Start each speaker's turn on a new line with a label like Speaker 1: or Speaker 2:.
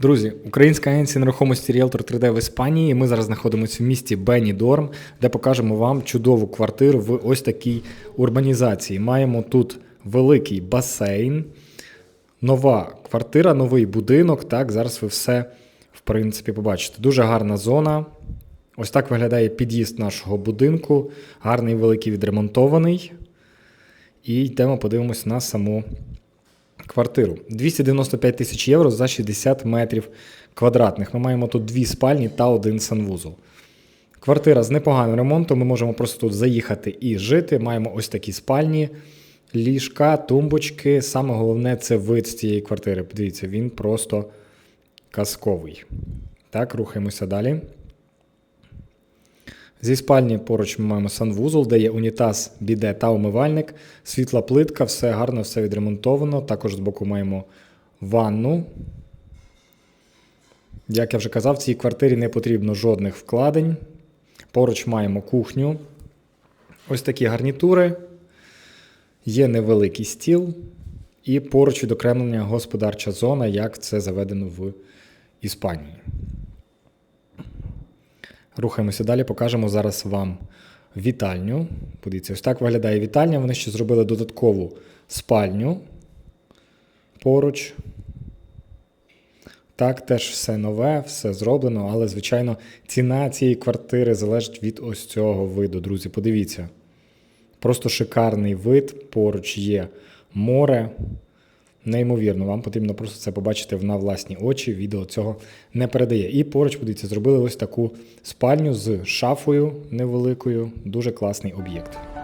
Speaker 1: Друзі, українська агенція нерухомості Realtor 3D в Іспанії. Ми зараз знаходимося в місті Бенідорм, де покажемо вам чудову квартиру в ось такій урбанізації. Маємо тут великий басейн, нова квартира, новий будинок. Так, зараз ви все в принципі побачите. Дуже гарна зона. Ось так виглядає під'їзд нашого будинку. Гарний, великий відремонтований. І йдемо подивимось на саму квартиру. 295 тисяч євро за 60 метрів квадратних. Ми маємо тут дві спальні та один санвузол. Квартира з непоганим ремонтом. Ми можемо просто тут заїхати і жити. Маємо ось такі спальні, ліжка, тумбочки. Саме головне це вид з цієї квартири. Подивіться, він просто казковий. Так, рухаємося далі. Зі спальні поруч ми маємо санвузол, де є унітаз, біде та умивальник, світла плитка, все гарно, все відремонтовано. Також збоку маємо ванну. Як я вже казав, в цій квартирі не потрібно жодних вкладень. Поруч маємо кухню. Ось такі гарнітури. Є невеликий стіл. І поруч відокремлення господарча зона, як це заведено в Іспанії. Рухаємося далі, покажемо зараз вам вітальню. Подивіться, ось так виглядає вітальня. Вони ще зробили додаткову спальню поруч. Так, теж все нове, все зроблено, але, звичайно, ціна цієї квартири залежить від ось цього виду. Друзі, подивіться. Просто шикарний вид. Поруч є море. Неймовірно, вам потрібно просто це побачити на власні очі. Відео цього не передає. І поруч, подивіться, зробили ось таку спальню з шафою невеликою. Дуже класний об'єкт.